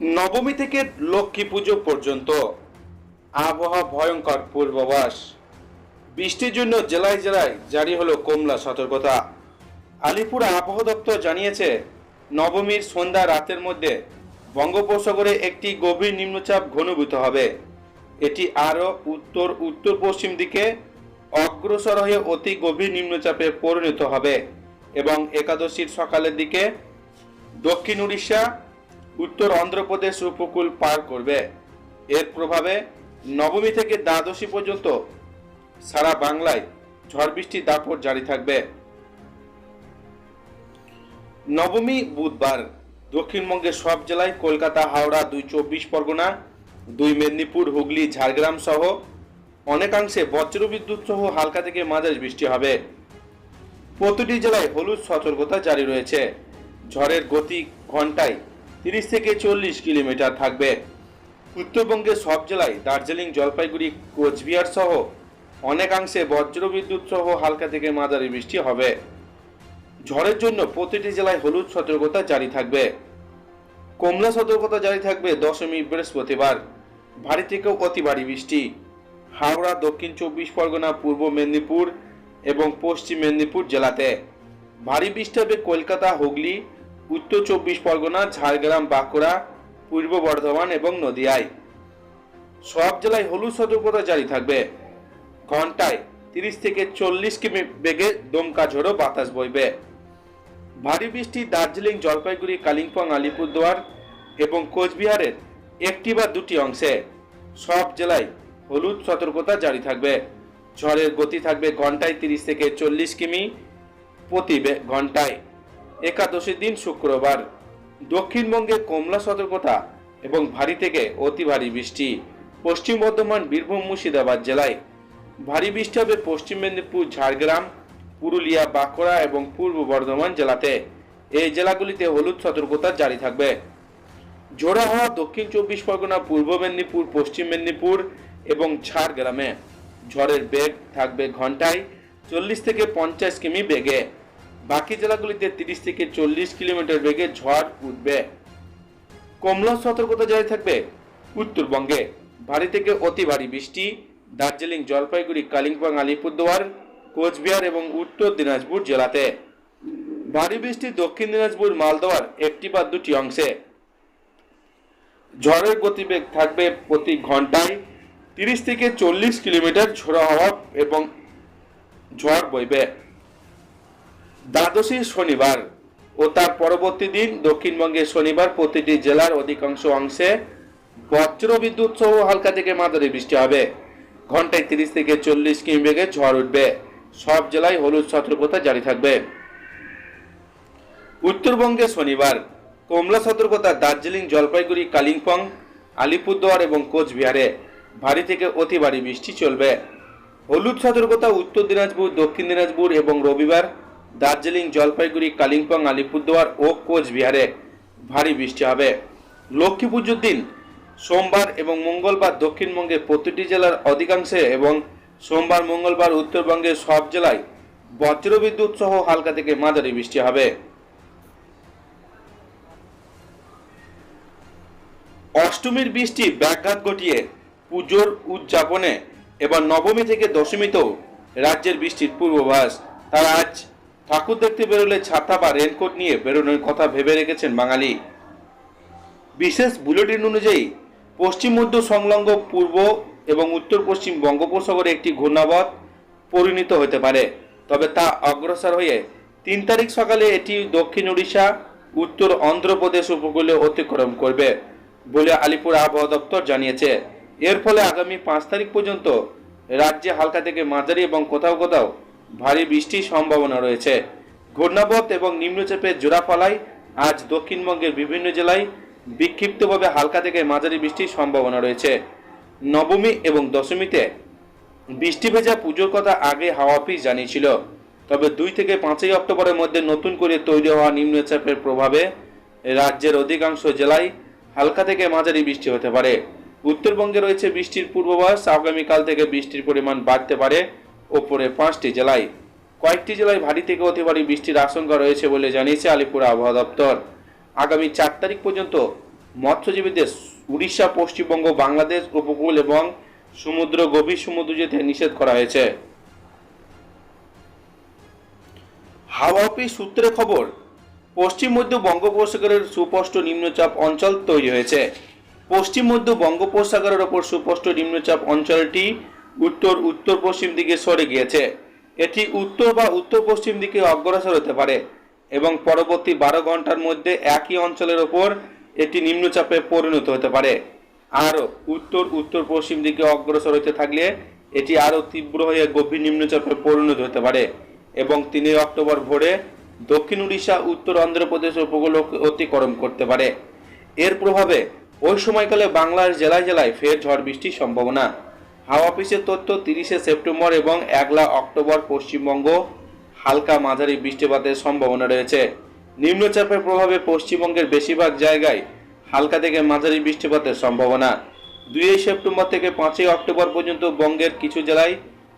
নবমী থেকে লক্ষ্মী পুজো পর্যন্ত। আবহাওয়া ভয়ঙ্কর পূর্বাভাস। বৃষ্টির জন্য জেলায় জেলায় জারি হলো কমলা সতর্কতা। আলিপুর আবহাওয়া দপ্তর জানিয়েছে, নবমীর সন্ধ্যা রাতের মধ্যে বঙ্গোপসাগরে একটি গভীর নিম্নচাপ ঘনীভূত হবে। এটি আরও উত্তর উত্তর পশ্চিম দিকে অগ্রসর হয়ে অতি গভীর নিম্নচাপে পরিণত হবে এবং একাদশীর সকালের দিকে দক্ষিণ উড়িষ্যা উত্তর অন্ধ্রপ্রদেশ উপকূল পার করবে। এর প্রভাবে নবমী থেকে দ্বাদশী পর্যন্ত সারা বাংলায় ঝড় বৃষ্টির দাপট জারি থাকবে। নবমী বুধবার দক্ষিণবঙ্গের সব জেলায় কলকাতা, হাওড়া দুই চব্বিশ পরগনা, দুই মেদিনীপুর, হুগলি, ঝাড়গ্রাম সহ অনেকাংশে বজ্রবিদ্যুৎ সহ হালকা থেকে মাঝারি বৃষ্টি হবে। প্রতিটি জেলায় হলুদ সতর্কতা জারি রয়েছে। ঝড়ের গতি ঘন্টায় তিরিশ থেকে চল্লিশ কিলোমিটার থাকবে। উত্তরবঙ্গের সব জেলায় দার্জিলিং, জলপাইগুড়ি, কোচবিহার সহ অনেকাংশে বজ্রবিদ্যুৎ সহ হালকা থেকে মাঝারি বৃষ্টি হবে। ঝড়ের জন্য প্রতিটি জেলায় হলুদ সতর্কতা জারি থাকবে। কমলা সতর্কতা জারি থাকবে দশমী, বৃহস্পতিবার। ভারী থেকেও অতি ভারী বৃষ্টি। হাওড়া, দক্ষিণ চব্বিশ পরগনা, পূর্ব মেদিনীপুর এবং পশ্চিম মেদিনীপুর জেলাতে। ভারী বৃষ্টি হবে কলকাতা, হুগলি উত্তর চব্বিশ পরগনা, ঝাড়গ্রাম, বাঁকুড়া, পূর্ব বর্ধমান এবং নদিয়ায়। সব জেলায় হলুদ সতর্কতা জারি থাকবে। ঘন্টায় তিরিশ থেকে চল্লিশ কিমি বেগে দমকা ঝোড়ো বাতাস বইবে। ভারী বৃষ্টি দার্জিলিং, জলপাইগুড়ি, কালিম্পং, আলিপুরদুয়ার এবং কোচবিহারের একটি বা দুটি অংশে সব জেলায় হলুদ সতর্কতা জারি থাকবে। ঝড়ের গতি থাকবে ঘন্টায় তিরিশ থেকে চল্লিশ কিমি প্রতি ঘন্টায়। একাদশীর দিন শুক্রবার। দক্ষিণবঙ্গে কমলা সতর্কতা এবং ভারী থেকে অতি ভারী বৃষ্টি। পশ্চিম বর্ধমান, বীরভূম, মুর্শিদাবাদ জেলায় ভারী বৃষ্টি হবে পশ্চিম মেদিনীপুর, ঝাড়গ্রাম, পুরুলিয়া, বাঁকুড়া এবং পূর্ব বর্ধমান জেলাতে। এই জেলাগুলিতে হলুদ সতর্কতা জারি থাকবে। ঝোড়া হওয়া দক্ষিণ চব্বিশ পরগনা, পূর্ব মেদিনীপুর, পশ্চিম মেদিনীপুর এবং ঝাড়গ্রামে। ঝড়ের বেগ থাকবে ঘন্টায় চল্লিশ থেকে পঞ্চাশ কিমি বেগে। বাকি জেলাগুলিতে তিরিশ থেকে চল্লিশ কিলোমিটার বেগে ঝড় উঠবে। কমলা সতর্কতা জারি থাকবে উত্তরবঙ্গে। ভারী থেকে অতি ভারী বৃষ্টি, দার্জিলিং, জলপাইগুড়ি, কালিম্পং, আলিপুরদুয়ার, কোচবিহার এবং উত্তর দিনাজপুর জেলাতে। ভারী বৃষ্টি দক্ষিণ দিনাজপুর মালদোয়ার একটি বা দুটি অংশে। ঝড়ের গতিবেগ থাকবে প্রতি ঘন্টায় তিরিশ থেকে চল্লিশ কিলোমিটার ঝোড়া হওয়া এবং ঝড় বইবে। দ্বাদশী শনিবার ও তার পরবর্তী দিন দক্ষিণবঙ্গের শনিবার প্রতিটি জেলার অধিকাংশ অংশে বজ্র বিদ্যুৎ সহ হালকা থেকে মাঝারি বৃষ্টি হবে। ঘন্টায় তিরিশ থেকে চল্লিশ কিমি বেগে ঝড় উঠবে। সব জেলায় হলুদ সতর্কতা জারি থাকবে। উত্তরবঙ্গে শনিবার কমলা সতর্কতা দার্জিলিং, জলপাইগুড়ি, কালিম্পং, আলিপুরদুয়ার এবং কোচবিহারে ভারী থেকে অতি ভারী বৃষ্টি চলবে। হলুদ সতর্কতা উত্তর দিনাজপুর, দক্ষিণ দিনাজপুর এবং রবিবার দার্জিলিং, জলপাইগুড়ি, কালিম্পং, আলিপুরদুয়ার ও কোচবিহারে ভারী বৃষ্টি হবে। লক্ষ্মী পুজোর দিন সোমবার এবং মঙ্গলবার দক্ষিণবঙ্গের প্রতিটি জেলার অধিকাংশে এবং সোমবার, মঙ্গলবার উত্তরবঙ্গের সব জেলায় বজ্রবিদ্যুৎ সহ হালকা থেকে মাঝারি বৃষ্টি হবে। অষ্টমীর বৃষ্টি ব্যাঘাত ঘটিয়ে পুজোর উদযাপনে এবার নবমী থেকে দশমীতেও রাজ্যের বৃষ্টির পূর্বাভাস। তারা আজ ঠাকুর দেখতে বেরোলে ছাতা বা রেনকোট নিয়ে বেরোনোর কথা ভেবে রেখেছেন বাঙালি। বিশেষ বুলেটিন অনুযায়ী পশ্চিম মধ্য সংলগ্ন পূর্ব এবং উত্তর পশ্চিম বঙ্গোপসাগরে একটি ঘূর্ণাবধ পরিণত হতে পারে, তবে তা অগ্রসর হয়ে তিন তারিখ সকালে এটি দক্ষিণ উড়িষ্যা উত্তর অন্ধ্রপ্রদেশ উপকূলে অতিক্রম করবে বলে আলিপুর আবহাওয়া দপ্তর জানিয়েছে। এর ফলে আগামী পাঁচ তারিখ পর্যন্ত রাজ্যে হালকা থেকে মাঝারি এবং কোথাও কোথাও ভারী বৃষ্টির সম্ভাবনা রয়েছে। ঘূর্ণাবত এবং নিম্নচাপের জোড়াফলায় আজ দক্ষিণবঙ্গের বিভিন্ন জেলায় বিক্ষিপ্তভাবে হালকা থেকে মাঝারি বৃষ্টির সম্ভাবনা রয়েছে। নবমী এবং দশমীতে বৃষ্টি ভেজা পুজোর কথা আগে হাওয়া অফিস জানিয়েছিল, তবে দুই থেকে পাঁচই অক্টোবরের মধ্যে নতুন করে তৈরি হওয়া নিম্নচাপের প্রভাবে রাজ্যের অধিকাংশ জেলায় হালকা থেকে মাঝারি বৃষ্টি হতে পারে। উত্তরবঙ্গে রয়েছে বৃষ্টির পূর্বাভাস। আগামীকাল থেকে বৃষ্টির পরিমাণ বাড়তে পারে। ওপরে পাঁচটি জেলায়। কয়েকটি জেলায় ভারী থেকে অতি ভারী বৃষ্টির আশঙ্কা রয়েছে বলে জানিয়েছে আলিপুর আবহাওয়া দপ্তর। আগামী চার তারিখ পর্যন্ত মৎস্যজীবীদের উড়িষ্যা, পশ্চিমবঙ্গ, বাংলাদেশ, উপকূল এবং সমুদ্র, গভীর সমুদ্র যেতে নিষেধ করা হয়েছে। হাওয়া অফিস সূত্রে খবর, পশ্চিম মধ্য বঙ্গোপসাগরের সুস্পষ্ট নিম্নচাপ অঞ্চল তৈরি হয়েছে। পশ্চিম মধ্য বঙ্গোপসাগরের ওপর সুস্পষ্ট নিম্নচাপ অঞ্চলটি উত্তর উত্তর পশ্চিম দিকে সরে গিয়েছে। এটি উত্তর বা উত্তর পশ্চিম দিকে অগ্রসর হতে পারে এবং পরবর্তী বারো ঘণ্টার মধ্যে একই অঞ্চলের ওপর এটি নিম্নচাপে পরিণত হতে পারে। আরও উত্তর উত্তর পশ্চিম দিকে অগ্রসর হতে থাকলে এটি আরও তীব্র হয়ে গভীর নিম্নচাপে পরিণত হতে পারে এবং তিনই অক্টোবর ভোরে দক্ষিণ উড়িষ্যা, উত্তর অন্ধ্রপ্রদেশ উপকূল অতিক্রম করতে পারে। এর প্রভাবে ওই সময়কালে বাংলার জেলায় জেলায় ফের ঝড় বৃষ্টির সম্ভাবনা। হাওয়া অফিসের তথ্য তিরিশে সেপ্টেম্বর এবং একলা অক্টোবর পশ্চিমবঙ্গ, হালকা মাঝারি বৃষ্টিপাতের সম্ভাবনা রয়েছে। নিম্নচাপের প্রভাবে পশ্চিমবঙ্গের বেশিরভাগ জায়গায় হালকা থেকে মাঝারি বৃষ্টিপাতের সম্ভাবনা। দুই সেপ্টেম্বর থেকে পাঁচই অক্টোবর পর্যন্ত বঙ্গের কিছু জেলায়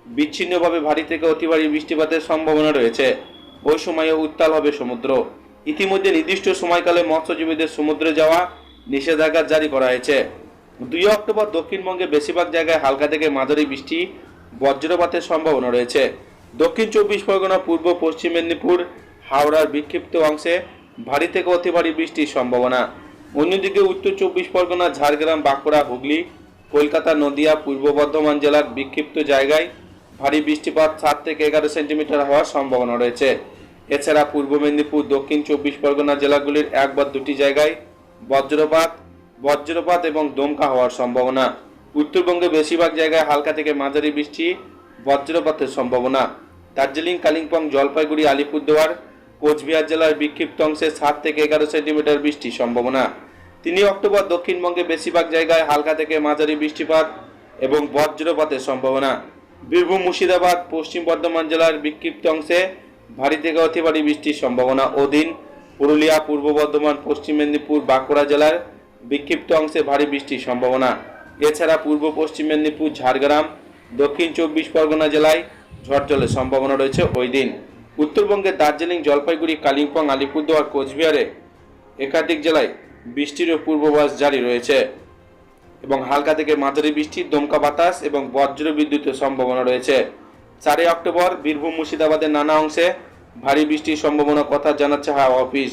বিচ্ছিন্নভাবে ভারী থেকে অতি বৃষ্টিপাতের সম্ভাবনা রয়েছে। ওই সময়ে উত্তাল হবে সমুদ্র। ইতিমধ্যে নির্দিষ্ট সময়কালে মৎস্যজীবীদের সমুদ্রে যাওয়া নিষেধাজ্ঞা জারি করা হয়েছে। দুই অক্টোবর দক্ষিণবঙ্গে বেশিরভাগ জায়গায় হালকা থেকে মাঝারি বৃষ্টি, বজ্রপাতের সম্ভাবনা রয়েছে। দক্ষিণ চব্বিশ পরগনা, পূর্ব, পশ্চিম মেদিনীপুর, হাওড়ার বিক্ষিপ্ত অংশে ভারী থেকে অতি ভারী বৃষ্টির সম্ভাবনা। অন্যদিকে উত্তর চব্বিশ পরগনা, ঝাড়গ্রাম, বাঁকুড়া, হুগলি, কলকাতা, নদিয়া, পূর্ব বর্ধমান জেলার বিক্ষিপ্ত জায়গায় ভারী বৃষ্টিপাত সাত থেকে এগারো সেন্টিমিটার হওয়ার সম্ভাবনা রয়েছে। এছাড়া পূর্ব মেদিনীপুর, দক্ষিণ চব্বিশ পরগনা জেলাগুলির এক বা দুটি জায়গায় বজ্রপাত বজ্রপাত এবং দমকা হওয়ার সম্ভাবনা। উত্তরবঙ্গে বেশিরভাগ জায়গায় হালকা থেকে মাঝারি বৃষ্টি, বজ্রপাতের সম্ভাবনা। দার্জিলিং, কালিম্পং, জলপাইগুড়ি, আলিপুরদুয়ার, কোচবিহার জেলার বিক্ষিপ্ত অংশে সাত থেকে এগারো সেন্টিমিটার বৃষ্টির সম্ভাবনা। তিনই অক্টোবর দক্ষিণবঙ্গে বেশিরভাগ জায়গায় হালকা থেকে মাঝারি বৃষ্টিপাত এবং বজ্রপাতের সম্ভাবনা। বীরভূম, মুর্শিদাবাদ, পশ্চিম বর্ধমান জেলার বিক্ষিপ্ত অংশে ভারী থেকে অতি ভারী বৃষ্টির সম্ভাবনা। অধীন পুরুলিয়া, পূর্ব বর্ধমান, পশ্চিম মেদিনীপুর, বাঁকুড়া জেলার বিক্ষিপ্ত অংশে ভারী বৃষ্টির সম্ভাবনা। এছাড়া পূর্ব পশ্চিম মেদিনীপুর, ঝাড়গ্রাম, দক্ষিণ চব্বিশ পরগনা জেলায় ঝড় জলের সম্ভাবনা রয়েছে ওই দিন। উত্তরবঙ্গের দার্জিলিং, জলপাইগুড়ি, কালিম্পং, আলিপুরদুয়ার, কোচবিহারে একাধিক জেলায় বৃষ্টিরও পূর্বাভাস জারি রয়েছে এবং হালকা থেকে মাঝারি বৃষ্টি দমকা বাতাস এবং বজ্র বিদ্যুতের সম্ভাবনা রয়েছে। চারই অক্টোবর বীরভূম মুর্শিদাবাদের নানা অংশে ভারী বৃষ্টির সম্ভাবনা কথা জানাচ্ছে হাওয়া অফিস।